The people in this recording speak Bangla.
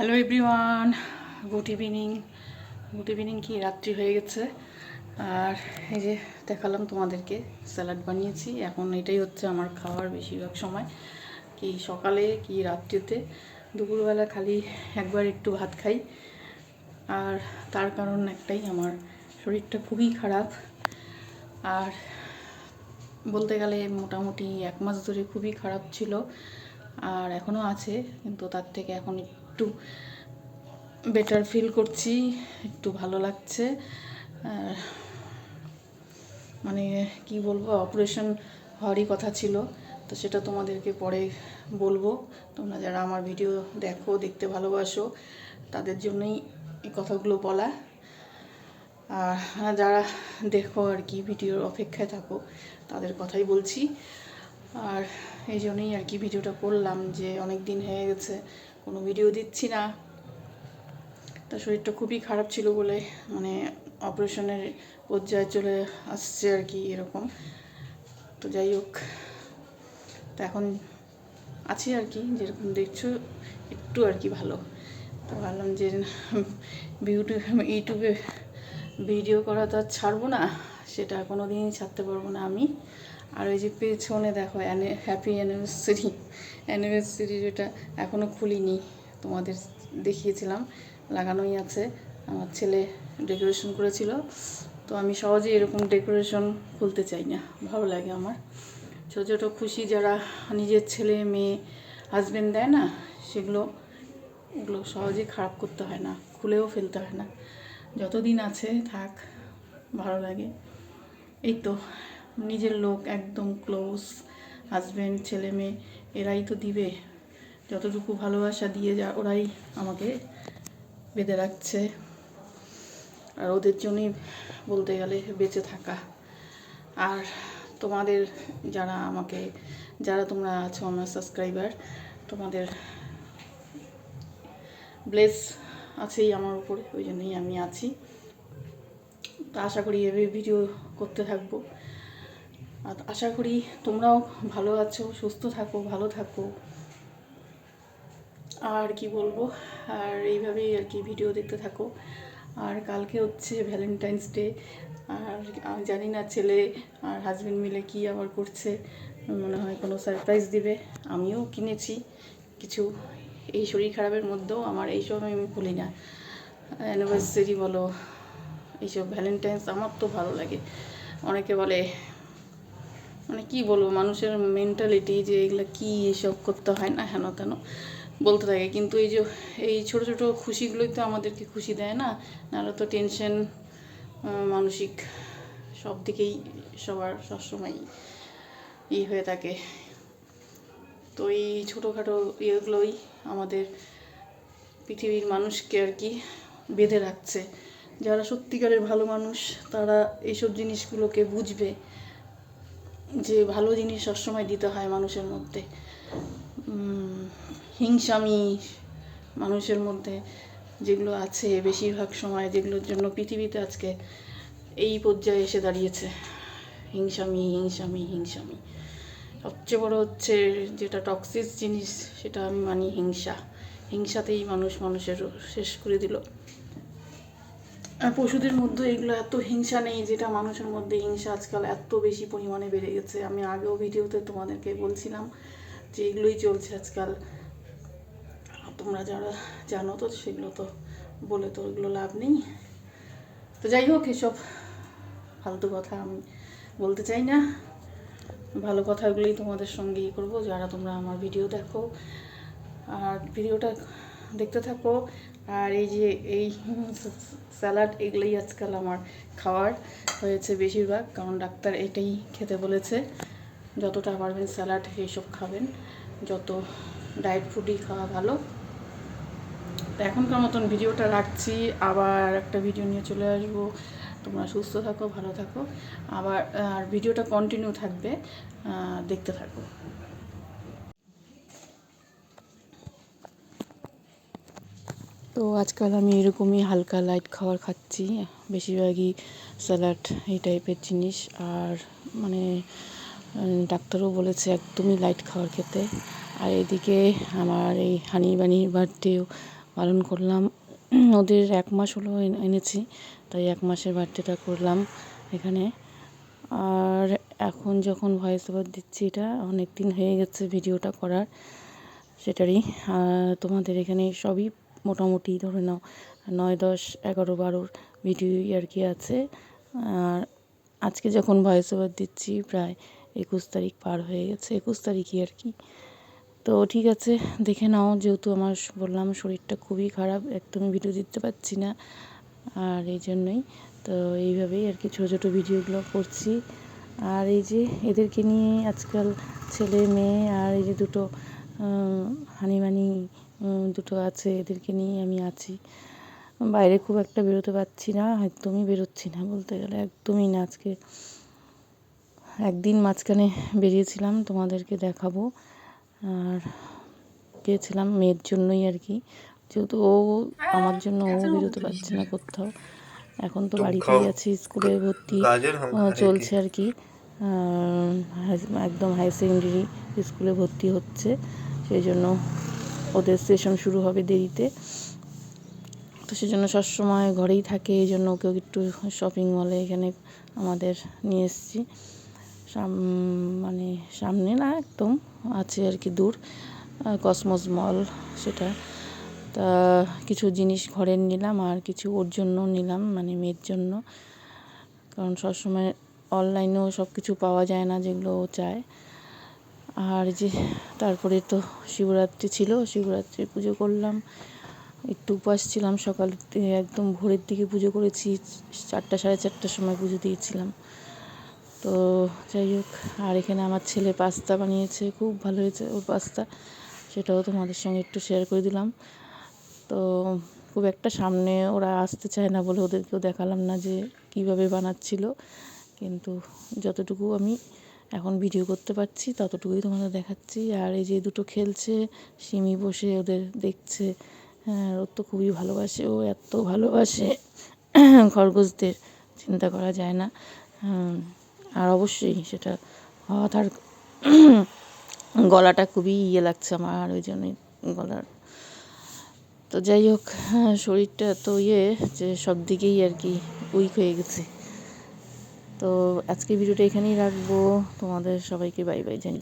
Hello everyone good evening good evening কি? রাত্রি হয়ে গেছে। আর এই যে দেখালাম তোমাদেরকে, স্যালাড বানিয়েছি। এখন এটাই হচ্ছে আমার খাওয়ার বেশিরভাগ সময়। কি সকালে, কি রাত্রিতে। দুপুরবেলা খালি একবার একটু ভাত খাই। আর তার কারণ একটাই, আমার শরীরটা খুবই খারাপ। আর বলতে গেলে মোটামুটি এক মাস ধরে খুবই খারাপ ছিল। আর এখনও আছে, কিন্তু তার থেকে এখন একটু বেটার ফিল করছি, একটু ভালো লাগছে। মানে কি বলব অপারেশন হওয়ারই কথা ছিল, তো সেটা তোমাদেরকে পরে বলব। তোমরা যারা আমার ভিডিও দেখো, দেখতে ভালোবাসো, তাদের জন্যই এই কথাগুলো বলা। আর যারা দেখো আর কি ভিডিওর অপেক্ষায় থাকো, তাদের কথাই বলছি। আর এই জন্যই আর কি ভিডিওটা করলাম যে অনেক দিন হয়ে গেছে, কোনো ভিডিও দিচ্ছি না। তার শরীরটা খুবই খারাপ ছিল বলে মানে অপারেশনের পর্যায়ে চলে আসছে আর কি এরকম। তো যাই হোক, তো এখন আছি আর কি, যেরকম দেখছ একটু আর কি ভালো। তো ভাবলাম যে ইউটিউবে ভিডিও করা তো আর ছাড়বো না, সেটা কোনো দিনই ছাড়তে পারব না আমি। আর ওই যে পেছনে দেখো হ্যাপি অ্যানিভার্সারি অ্যানিভার্সারি যেটা এখনও খুলিনি, তোমাদের দেখিয়েছিলাম, লাগানোই আছে, আমার ছেলে ডেকোরেশন করেছিল, তো আমি সহজেই এরকম ডেকোরেশন খুলতে চাই না, ভালো লাগে আমার। ছোটো ছোটো খুশি যারা নিজের ছেলে, মেয়ে হাজব্যান্ড দেয় না, সেগুলো ওগুলো সহজেই খারাপ করতে হয় না, খুলেও ফেলতে হয় না। যতদিন আছে থাক, ভালো লাগে। এই তো নিজের লোক একদম ক্লোজ হাজব্যান্ড ছেলে মেয়ে, এরাই তো দিবে। যতটুকু ভালোবাসা দিয়ে যা, ওরাই আমাকে বেঁধে রাখছে। আর ওদের জন্যই বলতে গেলে বেঁচে থাকা। আর তোমাদের যারা আমাকে, যারা তোমরা আছো আমার সাবস্ক্রাইবার তোমাদের ব্লেস আছেই আমার উপরে, ওই জন্যই আমি আছি। তো আশা করি এভাবে ভিডিও করতে থাকব। আশা করি তোমরাও ভালো আছো, সুস্থ থাকো, ভালো থাকো। আর কি বলব? আর এইভাবেই আর কি ভিডিও দেখতে থাকো। আর কালকে হচ্ছে ভ্যালেন্টাইন্স ডে আর আমি জানি না ছেলে আর হাজব্যান্ড মিলে কি আবার করছে। মনে হয় কোনো সারপ্রাইজ দিবে। আমিও কিনেছি। কিছু এই শরীর খারাপের মধ্যেও আমার এইসব আমি ভুলি না। অ্যানিভার্সারি বলো, এইসব ভ্যালেন্টাইন্স আমার তো ভালো লাগে। অনেকে বলে মানে কি বলব, মানুষের মেন্টালিটি যে এগুলো কি এসব করতে হয় না হেন তেন বলতে থাকে। কিন্তু এই যে, এই ছোট ছোট খুশিগুলোই তো আমাদেরকে খুশি দেয় না। নাহলে তো টেনশন মানসিক সব দিকেই সবার সবসময় ই হয়ে থাকে। তো এই ছোটোখাটো ইয়েগুলোই আমাদের পৃথিবীর মানুষকে আর কি বেঁধে রাখছে। যারা সত্যিকারের ভালো মানুষ, তারা এইসব জিনিসগুলোকে বুঝবে। যে ভালো জিনিস সবসময় দিতে হয় মানুষের মধ্যে। হিংসামি মানুষের মধ্যে যেগুলো আছে বেশিরভাগ সময়, যেগুলোর জন্য পৃথিবীতে আজকে এই পর্যায়ে এসে দাঁড়িয়েছে। হিংসামি হিংসামি হিংসামি। সবচেয়ে বড় হচ্ছে যেটা টক্সিস জিনিস, সেটা আমি মানি হিংসা। হিংসাতেই মানুষ মানুষের শেষ করে দিল। পশুদের মধ্যে এগুলো এত হিংসা নেই যেটা মানুষের মধ্যে হিংসা আজকাল এত বেশি পরিমাণে বেড়ে গেছে। আমি আগেও ভিডিওতে তোমাদেরকে বলছিলাম যে এগুলোই চলছে আজকাল। তোমরা যারা জানো তো সেগুলো তো বলে তো ওইগুলো লাভ নেই। তো যাই হোক, এসব ফালতু কথা আমি বলতে চাই না। ভালো কথাগুলোই তোমাদের সঙ্গে ইয়ে করব। যারা তোমরা আমার ভিডিও দেখো, আর ভিডিওটা দেখতে থাকো। আর এই যে এই স্যালাড এগুলোই আজকাল আমার খাওয়ার হয়েছে বেশিরভাগ, কারণ ডাক্তার এটাই খেতে বলেছে, যতটা পারবেন স্যালাড এইসব খাবেন, যত ডায়েট ফুডই খাওয়া ভালো। এখনকার মতন ভিডিওটা রাখছি, আবার একটা ভিডিও নিয়ে চলে আসব। তোমরা সুস্থ থাকো, ভালো থাকো, আবার, আর ভিডিওটা কন্টিনিউ থাকবে দেখতে থাকো। তো আজকাল আমি এরকমই হালকা লাইট খাবার খাচ্ছি, বেশিরভাগই স্যালাড এই টাইপের জিনিস। আর মানে ডাক্তারও বলেছে একদমই লাইট খাবার খেতে। আর এদিকে আমার এই হানি বানির বার্থডেও পালন করলাম। ওদের এক মাস হলো এনেছি, তাই এক মাসের বার্থডেটা করলাম এখানে। আর এখন যখন ভয়েস ওভার দিচ্ছি এটা অনেক দিন হয়ে গেছে ভিডিওটা করার, সেটারই। তোমাদের এখানে সবই মোটামুটি ধরে নাও নয় দশ এগারো বারোর ভিডিওই আর কি আছে। আর আজকে যখন ভয়েস ওভার দিচ্ছি প্রায় একুশ তারিখ পার হয়ে গেছে, একুশ তারিখই আর কি। তো ঠিক আছে, দেখে নাও, যেহেতু আমার বললাম শরীরটা খুবই খারাপ, একদমই ভিডিও দিতে পারছি না। আর এই জন্যই তো এইভাবেই আর কি ছোটো ছোটো ভিডিওগুলো করছি। আর এই যে এদেরকে নিয়ে আজকাল ছেলে, মেয়ে আর এই যে দুটো হানিমানি দুটো আছে এদেরকে নিয়ে আমি আছি। বাইরে খুব একটা বেরোতে পারছি না একদমই বেরোচ্ছি না বলতে গেলে একদমই না। আজকে একদিন মাঝখানে বেরিয়েছিলাম তোমাদেরকে দেখাবো। আর গিয়েছিলাম মেয়ের জন্যই আর কি। যেহেতু ও আমার জন্য ও বেরোতে পারছে না কোথাও। এখন তো বাড়িতেই আছি স্কুলে ভর্তি চলছে আর কি। একদম হায়ার সেকেন্ডারি স্কুলে ভর্তি হচ্ছে সেই জন্য ওদের সেশন শুরু হবে দেরিতে। তো সেই জন্য সবসময় ঘরেই থাকে, এই জন্য ওকে একটু শপিং মলে এখানে আমাদের নিয়ে এসেছি। মানে সামনে না একদম আছে আর কি দূর কসমস মল সেটা। তা কিছু জিনিস ঘরের নিলাম আর কিছু ওর জন্য নিলাম মানে মেয়ের জন্য। কারণ সবসময় অনলাইনেও সব কিছু পাওয়া যায় না যেগুলো ও চায়। আর যে তারপরে তো শিবরাত্রি ছিল শিবরাত্রি পুজো করলাম। একটু উপাস ছিলাম সকাল একদম ভোরের দিকে পুজো করেছি, চারটা, সাড়ে চারটার সময় পুজো দিয়েছিলাম। তো যাই হোক, আর এখানে আমার ছেলে পাস্তা বানিয়েছে, খুব ভালো হয়েছে ওর পাস্তা। সেটাও তোমাদের সঙ্গে একটু শেয়ার করে দিলাম। তো খুব একটা সামনে ওরা আসতে চায় না বলে ওদেরকেও দেখালাম না যে কীভাবে বানাচ্ছিল। কিন্তু যতটুকু আমি এখন ভিডিও করতে পারছি ততটুকুই তোমাদের দেখাচ্ছি। আর এই যে দুটো খেলছে সিমি বসে ওদের দেখছে হ্যাঁ ওর তো খুবই ভালোবাসে ও এত ভালোবাসে খরগোশদের চিন্তা করা যায় না। আর অবশ্যই সেটা হওয়া তার গলাটা খুবই ইয়ে লাগছে আমার ওই জন্যই গলার। তো যাই হোক হ্যাঁ, শরীরটা তো ইয়ে যে সব দিকেই আর কি উইক হয়ে গেছে। তো আজকে ভিডিওটা এখানেই রাখব। তোমাদের সবাইকে বাই বাই জানি